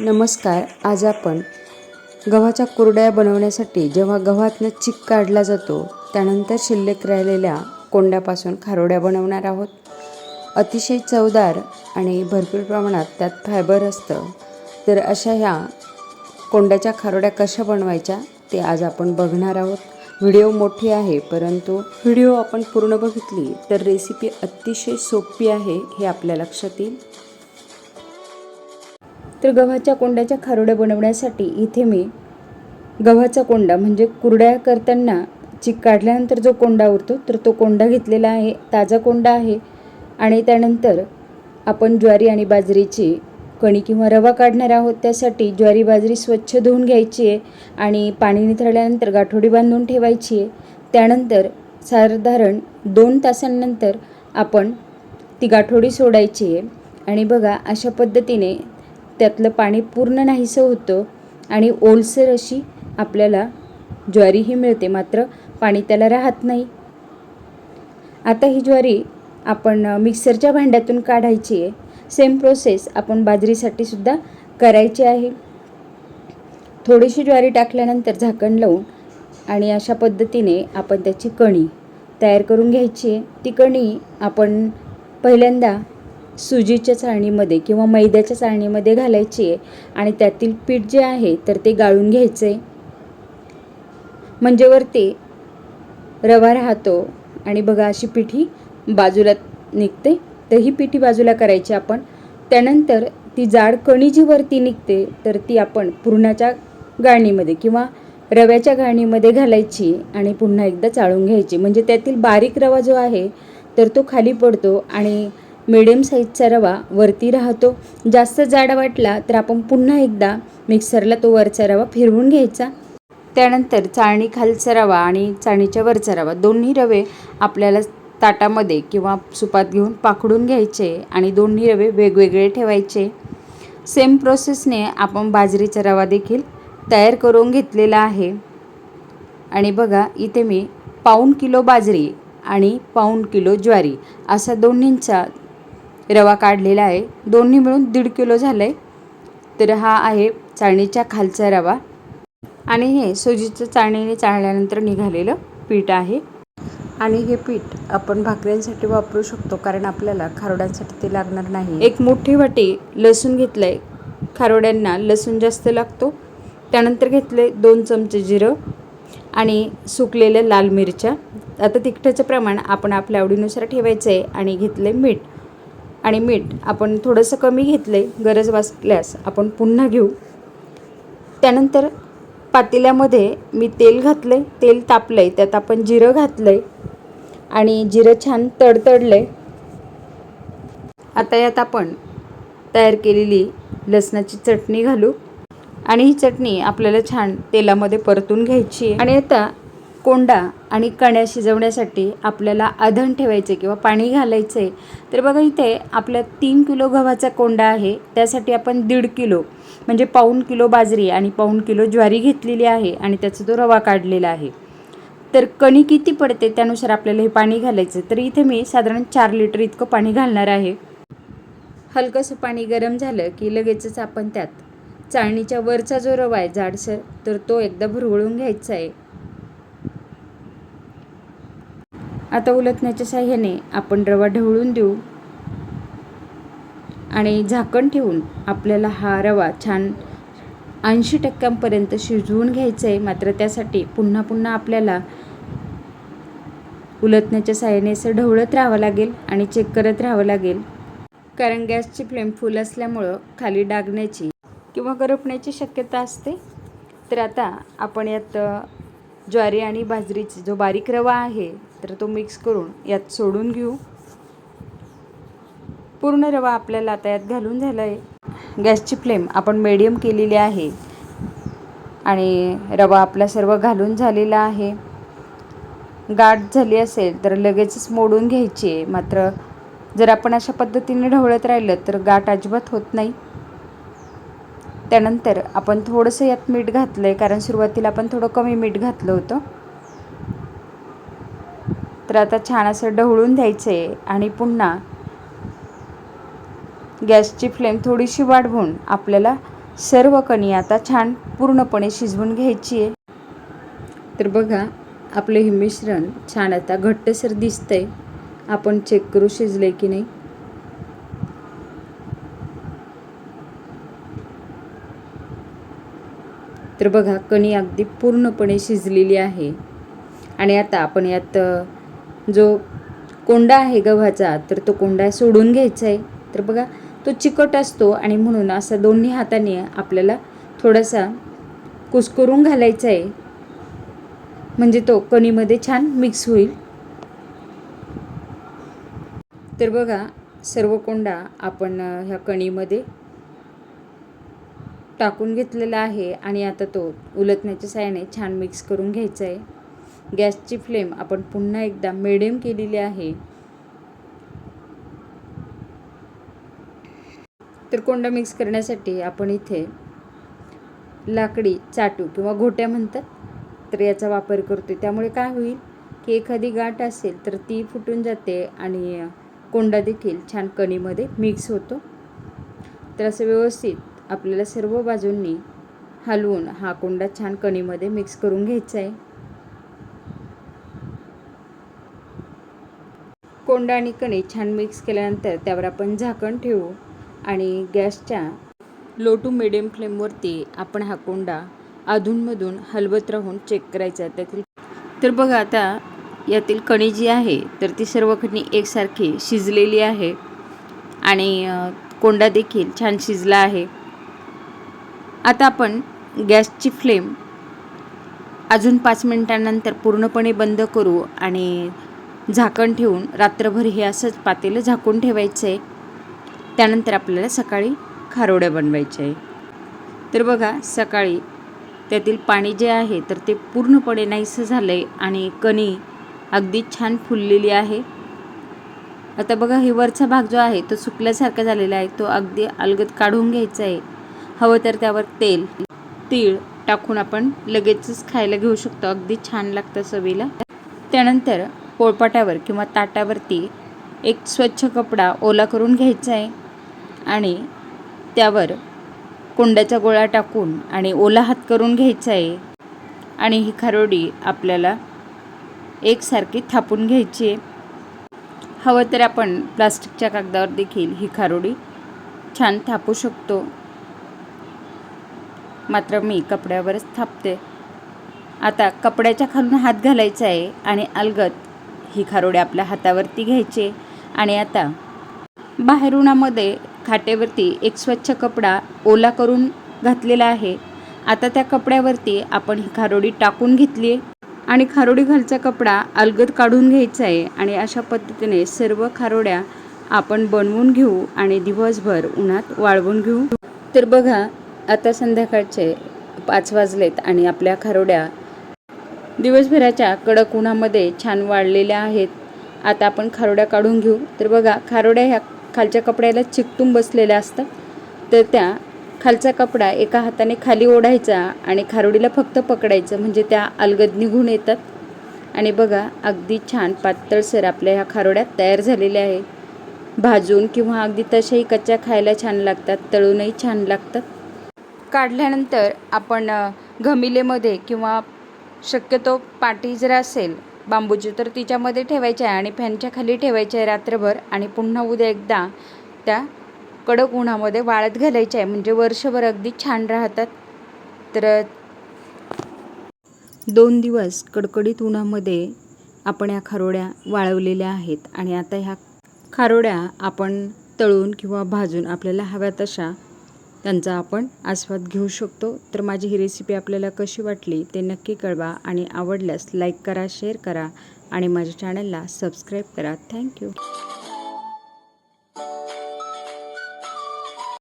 नमस्कार आज आपण गव्हाच्या कुरड्या बनवण्यासाठी जेव्हा गव्हातनं चिक काढला जातो त्यानंतर शिल्लक राहिलेल्या कोंड्यापासून खारोड्या बनवणार आहोत. अतिशय चवदार आणि भरपूर प्रमाणात त्यात फायबर असतं. तर अशा ह्या कोंड्याच्या खारोड्या कशा बनवायच्या ते आज आपण बघणार आहोत. व्हिडिओ मोठी आहे परंतु व्हिडिओ आपण पूर्ण बघितली तर रेसिपी अतिशय सोपी आहे हे आपल्या लक्षात येईल. तर गव्हाच्या कोंड्याच्या खारोड्या बनवण्यासाठी इथे मी गव्हाचा कोंडा म्हणजे कुरड्या करताना चिक काढल्यानंतर जो कोंडा उरतो तर तो कोंडा घेतलेला आहे ताजा कोंडा आहे. आणि त्यानंतर आपण ज्वारी आणि बाजरीची कणी किंवा रवा काढणार आहोत. त्यासाठी ज्वारी बाजरी स्वच्छ धुवून घ्यायची आहे आणि पाणी निथळल्यानंतर गाठोडी बांधून ठेवायची आहे. त्यानंतर साधारण दोन तासांनंतर आपण ती गाठोडी सोडायची आहे. आणि बघा अशा पद्धतीने त्यातलं पाणी पूर्ण नाहीसं होतं आणि ओलसर अशी आपल्याला ज्वारीही मिळते. मात्र पाणी त्याला राहत नाही. आता ही ज्वारी आपण मिक्सरच्या भांड्यातून काढायची आहे. सेम प्रोसेस आपण बाजरीसाठी सुद्धा करायची आहे. थोडीशी ज्वारी टाकल्यानंतर झाकण लावून आणि अशा पद्धतीने आपण त्याची कणी तयार करून घ्यायची आहे. ती कणी आपण पहिल्यांदा सुजीच्या चाळणीमध्ये किंवा मैद्याच्या चाळणीमध्ये घालायची आहे आणि त्यातील पीठ जे आहे तर ते गाळून घ्यायचं. आहे म्हणजे वरती रवा राहतो आणि बघा अशी पिठी बाजूला निघते. तर ही पिठी बाजूला करायची आपण. त्यानंतर ती जाड कणी जी वरती निघते तर ती आपण पुरणाच्या गाळणीमध्ये किंवा रव्याच्या गाळणीमध्ये घालायची आणि पुन्हा एकदा चाळून घ्यायची. म्हणजे त्यातील बारीक रवा जो आहे तर तो खाली पडतो आणि मिडियम साईजचा रवा वरती राहतो. जास्त जाड वाटला तर आपण पुन्हा एकदा मिक्सरला तो वरचा रवा फिरवून घ्यायचा. त्यानंतर चाळणी खालचा रवा आणि चाळणीच्या वरचा रवा दोन्ही रवे आपल्याला ताटामध्ये किंवा सुपात घेऊन पाकडून घ्यायचे आणि दोन्ही रवे वेगवेगळे ठेवायचे. सेम प्रोसेसने आपण बाजरीचा रवा देखील तयार करून घेतलेला आहे. आणि बघा इथे मी पाऊण किलो बाजरी आणि पाऊण किलो ज्वारी असा दोन्हींचा रवा काढलेला आहे. दोन्ही मिळून दीड किलो झालं आहे तर हा आहे चाळणीच्या खालचा रवा. आणि हे सुजीचं चाळणीने चाळल्यानंतर निघालेलं पीठ आहे. आणि हे पीठ आपण भाकऱ्यांसाठी वापरू शकतो कारण आपल्याला खारोड्यांसाठी ते लागणार नाही. एक मोठी वाटी लसूण घेतलं आहे खारोड्यांना लसूण जास्त लागतो. त्यानंतर घेतले दोन चमचे जिरं आणि सुकलेल्या लाल मिरच्या. आता तिखटाचं प्रमाण आपण आपल्या आवडीनुसार ठेवायचं आहे आणि घेतले मीठ. आणि मीठ आपण थोडंसं कमी घेतलं आहे गरज वाचल्यास आपण पुन्हा घेऊ. त्यानंतर पातेल्यामध्ये मी तेल घातलं आहे तेल तापलं आहे त्यात आपण जिरं घातलं आहे आणि जिरं छान तडतडलं आहे आता यात आपण तयार केलेली लसणाची चटणी घालू आणि ही चटणी आपल्याला छान तेलामध्ये परतून घ्यायची आणि आता कोंडा आणि कण्या शिजवण्यासाठी आपल्याला आधण ठेवायचे किंवा पाणी घालायचं. आहे तर बघा इथे आपल्या तीन किलो गव्हाचा कोंडा आहे. त्यासाठी आपण दीड किलो म्हणजे पाऊण किलो बाजरी आणि पाऊण किलो ज्वारी घेतलेली आहे आणि त्याचा तो रवा काढलेला आहे. तर कणी किती पडते त्यानुसार आपल्याला हे पाणी घालायचं. तर इथे मी साधारण चार लिटर इतकं पाणी घालणार आहे. हलकंसं पाणी गरम झालं की लगेचच आपण त्यात चाळणीच्या वरचा जो रवा आहे जाडसर तर तो एकदा भुरवळून घ्यायचा आहे. आता उलटण्याच्या साह्याने आपण रवा ढवळून देऊ आणि झाकण ठेवून आपल्याला हा रवा छान ऐंशी टक्क्यांपर्यंत शिजवून घ्यायचं आहे मात्र त्यासाठी पुन्हा पुन्हा आपल्याला उलटण्याच्या साह्याने असं ढवळत राहावं लागेल आणि चेक करत राहावं लागेल. कारण गॅसची फ्लेम फुल असल्यामुळं खाली डागण्याची किंवा गरपण्याची शक्यता असते. तर आता आपण यात ज्वारी आणि बाजरीची जो बारीक रवा आहे तर तो मिक्स करून यात सोडून घेऊ. पूर्ण रवा आपल्याला आता यात घालून झाला आहे गॅसची फ्लेम आपण मीडियम केलेली आहे. आणि रवा आपला सर्व घालून झालेला आहे. गाठ झाली असेल तर लगेचच मोडून घ्यायची आहे. मात्र जर आपण अशा पद्धतीने ढवळत राहिलं तर गाठ अजिबात होत नाही. त्यानंतर आपण थोडंसं यात मीठ घातलं आहे कारण सुरुवातीला आपण थोडं कमी मीठ घातलं होतं. तर आता छान असं ढवळून द्यायचं आहे आणि पुन्हा गॅसची फ्लेम थोडीशी वाढवून आपल्याला सर्व कणी आता छान पूर्णपणे शिजवून घ्यायची आहे तर बघा आपलं हे मिश्रण छान आता घट्टसर दिसतंय. आपण चेक करू शिजले की नाही. तर बघा कणी अगदी पूर्णपणे शिजलेली आहे. आणि आता आपण यात जो कोंडा आहे गव्हाचा तर तो कोंडा सोडून घ्यायचा आहे तर बघा तो चिकट असतो आणि म्हणून असा दोन्ही हाताने आपल्याला थोडासा कुस्करून घालायचा आहे म्हणजे तो कणीमध्ये छान मिक्स होईल. तर बघा सर्व कोंडा आपण ह्या कणीमध्ये टाकून घेतलेला आहे आणि आता तो उलटण्याच्या साह्याने छान मिक्स करून घ्यायचा आहे गॅसची फ्लेम आपण पुन्हा एकदा मिडियम केलेली आहे. तर कोंडा मिक्स करण्यासाठी आपण इथे लाकडी चाटू किंवा घोट्या म्हणतात तर याचा वापर करतो त्यामुळे काय होईल की एखादी गाठ असेल तर ती फुटून जाते आणि कोंडा देखील छान कणीमध्ये मिक्स होतो. तर असं व्यवस्थित आपल्याला सर्व बाजूंनी हलवून हा कोंडा छान कणीमध्ये मिक्स करून घ्यायचा आहे. कोंडा आणि कणी छान मिक्स केल्यानंतर त्यावर आपण झाकण ठेवू आणि गॅसच्या लो टू मिडियम फ्लेमवरती आपण हा कोंडा अधूनमधून हलवत राहून चेक करायचा त्यातील तर बघा आता यातील कणी जी आहे तर ती सर्व कणी एकसारखी शिजलेली आहे आणि कोंडा देखील छान शिजला आहे. आता आपण गॅसची फ्लेम अजून पाच मिनिटांनंतर पूर्णपणे बंद करू आणि झाकण ठेवून रात्रभर हे असंच पातेलं झाकून ठेवायचं. आहे त्यानंतर आपल्याला सकाळी खारोड्या बनवायच्या आहे तर बघा सकाळी त्यातील पाणी जे आहे तर ते पूर्णपणे नाहीसं झालं आहे आणि कणी अगदी छान फुललेली आहे. आता बघा हे वरचा भाग जो आहे तो सुकल्यासारखा झालेला आहे. तो अगदी अलगद काढून घ्यायचा आहे हवं तर त्यावर तेल तीळ टाकून आपण लगेचच खायला घेऊ शकतो. अगदी छान लागतं चवीला. त्यानंतर पोळपाटावर किंवा ताटावरती एक स्वच्छ कपडा ओला करून घ्यायचा आहे आणि त्यावर कोंड्याचा गोळा टाकून आणि ओला हात करून घ्यायचा आहे आणि ही खारोडी आपल्याला एकसारखी थापून घ्यायची आहे. हवं तर आपण प्लास्टिकच्या कागदावर देखील ही खारोडी छान थापू शकतो. मात्र मी कपड्यावरच थापते. आता कपड्याच्या खालून हात घालायचा आहे आणि अलगत ही खारोडी आपल्या हातावरती घ्यायचे. आणि आता बाहेर उन्हामध्ये खाटेवरती एक स्वच्छ कपडा ओला करून घातलेला आहे. आता त्या कपड्यावरती आपण ही खारोडी टाकून घेतली आहे आणि खारोडी खालचा कपडा अलगद काढून घ्यायचा आहे. आणि अशा पद्धतीने सर्व खारोड्या आपण बनवून घेऊ आणि दिवसभर उन्हात वाळवून घेऊ. तर बघा आता संध्याकाळचे पाच वाजलेत आणि आपल्या खारोड्या दिवसभराच्या कडक उन्हामध्ये छान वाळलेल्या आहेत. आता आपण खारोड्या काढून घेऊ. तर बघा खारोड्या ह्या खालच्या कपड्याला चिकटून बसलेल्या असतात. तर त्या खालचा कपडा एका हाताने खाली ओढायचा आणि खारोडीला फक्त पकडायचं म्हणजे त्या अलगद निघून येतात. आणि बघा अगदी छान पातळसर आपल्या ह्या खारोड्या तयार झालेल्या आहे. भाजून किंवा अगदी तशाही कच्च्या खायला छान लागतात तळूनही छान लागतात. काढल्यानंतर आपण घमिलेमध्ये किंवा शक्यतो पाटी जर असेल बांबूची तर तिच्यामध्ये ठेवायची आहे आणि फॅनच्या खाली ठेवायची आहे रात्रभर आणि पुन्हा उद्या एकदा त्या कडक उन्हामध्ये वाळत घालायच्या आहे. म्हणजे वर्षभर अगदी छान राहतात. तर दोन दिवस कडकडीत उन्हामध्ये आपण या खारोड्या वाळवलेल्या आहेत आणि आता ह्या खारोड्या आपण तळून किंवा भाजून आपल्याला हव्या तशा त्यांचा आपण आस्वाद घेऊ शकतो. तर माझी ही रेसिपी आपल्याला कशी वाटली ते नक्की कळवा आणि आवडल्यास लाईक करा शेअर करा आणि माझ्या चॅनलला सबस्क्राईब करा. थँक्यू